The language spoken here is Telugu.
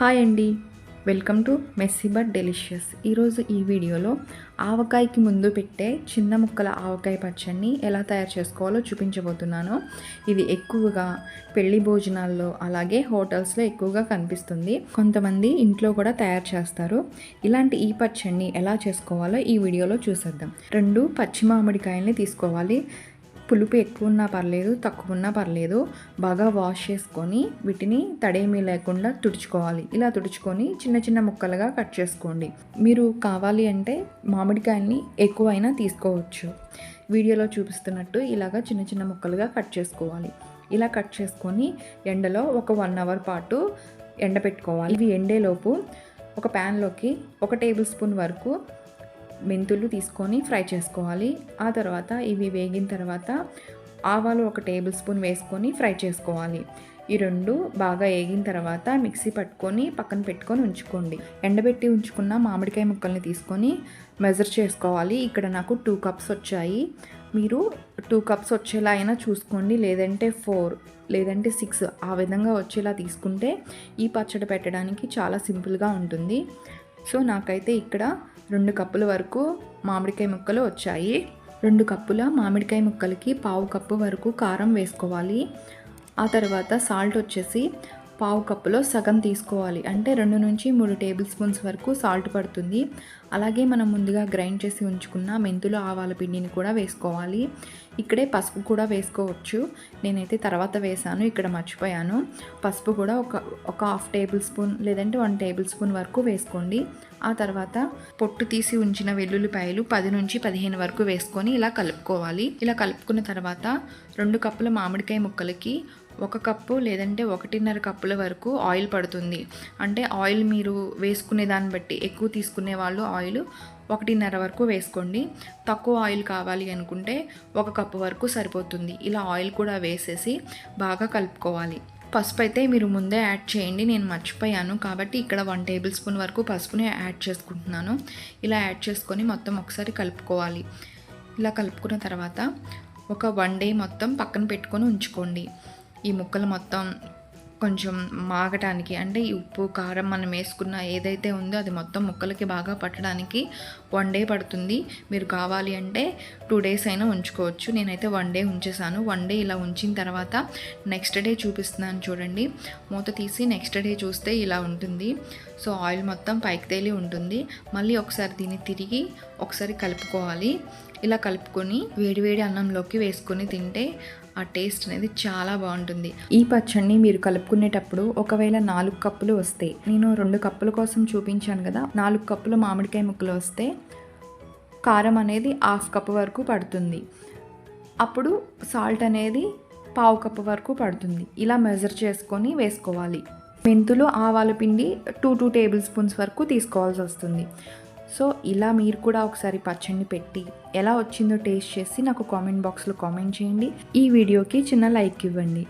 హాయ్ అండి. Welcome to messy but delicious ఈరోజు ఈ వీడియోలో ఆవకాయకి ముందు పెట్టే చిన్న ముక్కల ఆవకాయ పచ్చడిని ఎలా తయారు చేసుకోవాలో చూపించబోతున్నాను. ఇది ఎక్కువగా పెళ్ళి భోజనాల్లో అలాగే హోటల్స్లో ఎక్కువగా కనిపిస్తుంది. కొంతమంది ఇంట్లో కూడా తయారు చేస్తారు. ఇలాంటి ఈ పచ్చడిని ఎలా చేసుకోవాలో ఈ వీడియోలో చూసేద్దాం. రెండు పచ్చి మామిడికాయల్ని తీసుకోవాలి. పులుపు ఎక్కువ ఉన్నా పర్లేదు తక్కువ ఉన్నా పర్లేదు బాగా వాష్ చేసుకొని వీటిని తడేమీ లేకుండా తుడుచుకోవాలి. ఇలా తుడుచుకొని చిన్న చిన్న ముక్కలుగా కట్ చేసుకోండి. మీరు కావాలి అంటే మామిడికాయల్ని ఎక్కువైనా తీసుకోవచ్చు. వీడియోలో చూపిస్తున్నట్టు ఇలాగా చిన్న చిన్న ముక్కలుగా కట్ చేసుకోవాలి. ఇలా కట్ చేసుకొని ఎండలో ఒక వన్ అవర్ పాటు ఎండపెట్టుకోవాలి. ఇవి ఎండేలోపు ఒక ప్యాన్లోకి ఒక టేబుల్ స్పూన్ వరకు మెంతులు తీసుకొని ఫ్రై చేసుకోవాలి. ఆ తర్వాత ఇవి వేగిన తర్వాత ఆవాలు ఒక టేబుల్ స్పూన్ వేసుకొని ఫ్రై చేసుకోవాలి. ఈ రెండు బాగా వేగిన తర్వాత మిక్సీ పట్టుకొని పక్కన పెట్టుకొని ఉంచుకోండి. ఎండబెట్టి ఉంచుకున్న మామిడికాయ ముక్కల్ని తీసుకొని మెజర్ చేసుకోవాలి. ఇక్కడ నాకు టూ కప్స్ వచ్చాయి. మీరు టూ కప్స్ వచ్చేలా అయినా చూసుకోండి. లేదంటే ఫోర్ లేదంటే సిక్స్ ఆ విధంగా వచ్చేలా తీసుకుంటే ఈ పచ్చడి పెట్టడానికి చాలా సింపుల్గా ఉంటుంది. సో నాకైతే ఇక్కడ రెండు కప్పుల వరకు మామిడికాయ ముక్కలు వచ్చాయి. రెండు కప్పుల మామిడికాయ ముక్కలకి పావు కప్పు వరకు కారం వేసుకోవాలి. ఆ తర్వాత సాల్ట్ వచ్చేసి పావు కప్పులో సగం తీసుకోవాలి. అంటే రెండు నుంచి మూడు టేబుల్ స్పూన్స్ వరకు సాల్ట్ పడుతుంది. అలాగే మనం ముందుగా గ్రైండ్ చేసి ఉంచుకున్న మెంతులు ఆవాల పిండిని కూడా వేసుకోవాలి. ఇక్కడే పసుపు కూడా వేసుకోవచ్చు. నేనైతే తర్వాత వేసాను ఇక్కడ మర్చిపోయాను. పసుపు కూడా ఒక ఒక హాఫ్ టేబుల్ స్పూన్ లేదంటే వన్ టేబుల్ స్పూన్ వరకు వేసుకోండి. ఆ తర్వాత పొట్టు తీసి ఉంచిన వెల్లుల్లిపాయలు పది నుంచి పదిహేను వరకు వేసుకొని ఇలా కలుపుకోవాలి. ఇలా కలుపుకున్న తర్వాత రెండు కప్పుల మామిడికాయ ముక్కలకి ఒక కప్పు లేదంటే ఒకటిన్నర కప్పుల వరకు ఆయిల్ పడుతుంది. అంటే ఆయిల్ మీరు వేసుకునే దాన్ని బట్టి ఎక్కువ తీసుకునే వాళ్ళు ఆయిల్ ఒకటిన్నర వరకు వేసుకోండి. తక్కువ ఆయిల్ కావాలి అనుకుంటే ఒక కప్పు వరకు సరిపోతుంది. ఇలా ఆయిల్ కూడా వేసేసి బాగా కలుపుకోవాలి. పసుపు అయితే మీరు ముందే యాడ్ చేయండి. నేను మర్చిపోయాను కాబట్టి ఇక్కడ వన్ టేబుల్ స్పూన్ వరకు పసుపుని యాడ్ చేసుకుంటున్నాను. ఇలా యాడ్ చేసుకొని మొత్తం ఒకసారి కలుపుకోవాలి. ఇలా కలుపుకున్న తర్వాత ఒక వన్ డే మొత్తం పక్కన పెట్టుకొని ఉంచుకోండి. ఈ ముక్కలు మొత్తం కొంచెం మాగటానికి అంటే ఈ ఉప్పు కారం మనం వేసుకున్న ఏదైతే ఉందో అది మొత్తం ముక్కలకి బాగా పట్టడానికి వన్ డే పడుతుంది. మీరు కావాలి అంటే టూ డేస్ అయినా ఉంచుకోవచ్చు. నేనైతే వన్ డే ఉంచేసాను. వన్ డే ఇలా ఉంచిన తర్వాత నెక్స్ట్ డే చూపిస్తున్నాను చూడండి. మూత తీసి నెక్స్ట్ డే చూస్తే ఇలా ఉంటుంది. సో ఆయిల్ మొత్తం పైకి తేలి ఉంటుంది. మళ్ళీ ఒకసారి దీన్ని తిరిగి ఒకసారి కలుపుకోవాలి. ఇలా కలుపుకొని వేడివేడి అన్నంలోకి వేసుకొని తింటే ఆ టేస్ట్ అనేది చాలా బాగుంటుంది. ఈ పచ్చడిని మీరు కలుపుకునేటప్పుడు ఒకవేళ నాలుగు కప్పులు వస్తే నేను రెండు కప్పుల కోసం చూపించాను కదా నాలుగు కప్పులు మామిడికాయ ముక్కలు వస్తే కారం అనేది హాఫ్ కప్ వరకు పడుతుంది. అప్పుడు సాల్ట్ అనేది పావు కప్పు వరకు పడుతుంది. ఇలా మెజర్ చేసుకొని వేసుకోవాలి. మెంతులు ఆవాల పిండి టూ టూ టేబుల్ స్పూన్స్ వరకు తీసుకోవాల్సి వస్తుంది. సో ఇలా మీరు కూడా ఒకసారి పచ్చడిని పెట్టి ఎలా వచ్చిందో టేస్ట్ చేసి నాకు కామెంట్ బాక్స్లో కామెంట్ చేయండి. ఈ వీడియోకి చిన్న లైక్ ఇవ్వండి.